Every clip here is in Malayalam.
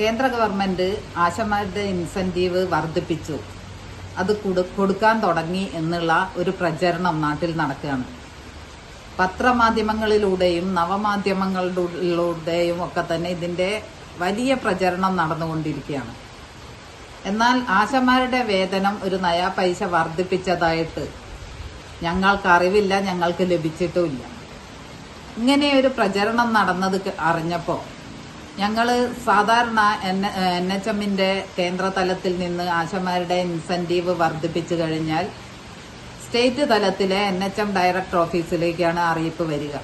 കേന്ദ്ര ഗവൺമെന്റ് ആശമാരുടെ ഇൻസെന്റീവ് വർദ്ധിപ്പിച്ചു. അത് കൊടു- കൊടുക്കാൻ തുടങ്ങി എന്നുള്ള ഒരു പ്രചരണം നാട്ടിൽ നടക്കുകയാണ്. പത്രമാധ്യമങ്ങളിലൂടെയും നവമാധ്യമങ്ങളിലൂടെയും ഒക്കെ തന്നെ ഇതിന്റെ വലിയ പ്രചരണം നടന്നുകൊണ്ടിരിക്കുകയാണ്. എന്നാൽ ആശമാരുടെ വേതനം ഒരു നയാ പൈസ വർദ്ധിപ്പിച്ചതായിട്ട് ഞങ്ങൾക്ക് അറിവില്ല ഞങ്ങൾക്ക് ലഭിച്ചിട്ടുമില്ല ഇങ്ങനെ ഒരു പ്രചരണം നടന്നത് ക- ഞങ്ങൾ സാധാരണ എൻ എൻ എച്ച് എമ്മിന്റെ കേന്ദ്ര തലത്തിൽ നിന്ന് ആശമാരുടെ ഇൻസെന്റീവ് വർദ്ധിപ്പിച്ചു കഴിഞ്ഞാൽ സ്റ്റേറ്റ് തലത്തിലെ എൻ എച്ച് എം ഡയറക്ടർ ഓഫീസിലേക്കാണ് അറിയിപ്പ് വരിക.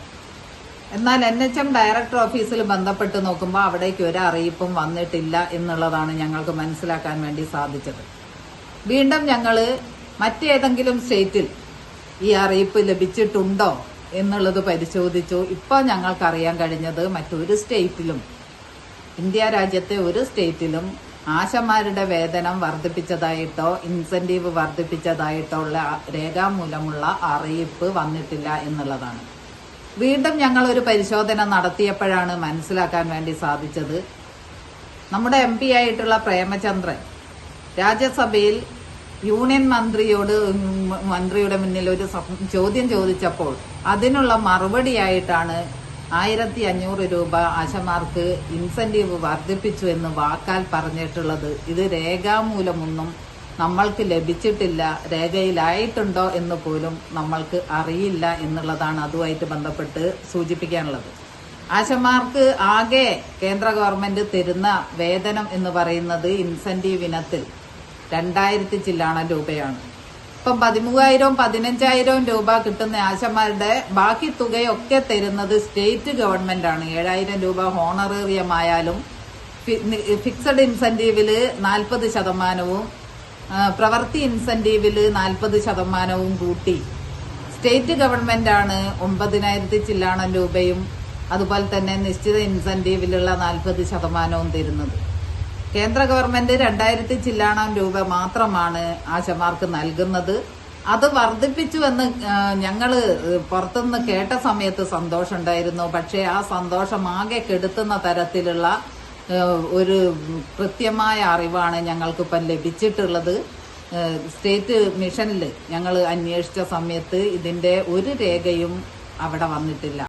എന്നാൽ എൻ എച്ച് എം ഡയറക്ടർ ഓഫീസിൽ ബന്ധപ്പെട്ട് നോക്കുമ്പോൾ അവിടേക്ക് ഒരു അറിയിപ്പും വന്നിട്ടില്ല എന്നുള്ളതാണ് ഞങ്ങൾക്ക് മനസ്സിലാക്കാൻ വേണ്ടി സാധിച്ചത്. വീണ്ടും ഞങ്ങൾ മറ്റേതെങ്കിലും സ്റ്റേറ്റിൽ ഈ അറിയിപ്പ് ലഭിച്ചിട്ടുണ്ടോ എന്നുള്ളത് പരിശോധിച്ചു. ഇപ്പോൾ ഞങ്ങൾക്കറിയാൻ കഴിഞ്ഞത് മറ്റൊരു സ്റ്റേറ്റിലും ഇന്ത്യ രാജ്യത്തെ ഒരു സ്റ്റേറ്റിലും ആശമാരുടെ വേതനം വർദ്ധിപ്പിച്ചതായിട്ടോ ഇൻസെന്റീവ് വർദ്ധിപ്പിച്ചതായിട്ടോ ഉള്ള രേഖാമൂലമുള്ള അറിയിപ്പ് വന്നിട്ടില്ല എന്നുള്ളതാണ്. വീണ്ടും ഞങ്ങൾ ഒരു പരിശോധന നടത്തിയപ്പോഴാണ് മനസ്സിലാക്കാൻ വേണ്ടി സാധിച്ചത്. നമ്മുടെ എം പി ആയിട്ടുള്ള പ്രേമചന്ദ്രൻ രാജ്യസഭയിൽ യൂണിയൻ മന്ത്രിയോട് മന്ത്രിയുടെ മുന്നിൽ ഒരു ചോദ്യം ചോദിച്ചപ്പോൾ അതിനുള്ള മറുപടിയായിട്ടാണ് ആയിരത്തി അഞ്ഞൂറ് രൂപ ആശമാർക്ക് ഇൻസെന്റീവ് വർദ്ധിപ്പിച്ചു എന്ന് വാക്കാൽ പറഞ്ഞിട്ടുള്ളത്. ഇത് രേഖാമൂലമൊന്നും നമ്മൾക്ക് ലഭിച്ചിട്ടില്ല. രേഖയിലായിട്ടുണ്ടോ എന്ന് പോലും നമ്മൾക്ക് അറിയില്ല എന്നുള്ളതാണ് അതുമായിട്ട് ബന്ധപ്പെട്ട് സൂചിപ്പിക്കാനുള്ളത്. ആശമാർക്ക് ആകെ കേന്ദ്ര ഗവൺമെന്റ് തരുന്ന വേതനം എന്ന് പറയുന്നത് ഇൻസെന്റീവ് ഇനത്തിൽ രണ്ടായിരത്തി ചില്ലാണ രൂപയാണ്. ഇപ്പം പതിമൂവായിരവും പതിനഞ്ചായിരവും രൂപ കിട്ടുന്ന ആശമാരുടെ ബാക്കി തുകയൊക്കെ തരുന്നത് സ്റ്റേറ്റ് ഗവൺമെന്റ് ആണ് ഏഴായിരം രൂപ ഹോണറേറിയമായാലും ഫിക്സഡ് ഇൻസെന്റീവിൽ നാൽപ്പത് ശതമാനവും പ്രവർത്തി ഇൻസെന്റീവിൽ നാൽപ്പത് ശതമാനവും കൂട്ടി. സ്റ്റേറ്റ് ഗവൺമെന്റ് ആണ് ഒമ്പതിനായിരത്തി ചില്ലാണം രൂപയും അതുപോലെ തന്നെ നിശ്ചിത ഇൻസെന്റീവിലുള്ള നാൽപ്പത് ശതമാനവും തരുന്നത്. കേന്ദ്ര ഗവൺമെന്റ് രണ്ടായിരത്തി ചില്ലാണം രൂപ മാത്രമാണ് ആശമാർക്ക് നൽകുന്നത്. അത് വർദ്ധിപ്പിച്ചു എന്ന് ഞങ്ങൾ പുറത്തുനിന്ന് കേട്ട സമയത്ത് സന്തോഷമുണ്ടായിരുന്നു. പക്ഷേ ആ സന്തോഷം ആകെ കെടുത്തുന്ന തരത്തിലുള്ള ഒരു കൃത്യമായ അറിവാണ് ഞങ്ങൾക്കിപ്പം ലഭിച്ചിട്ടുള്ളത്. സ്റ്റേറ്റ് മിഷനിൽ ഞങ്ങൾ അന്വേഷിച്ച സമയത്ത് ഇതിന്റെ ഒരു രേഖയും അവിടെ വന്നിട്ടില്ല.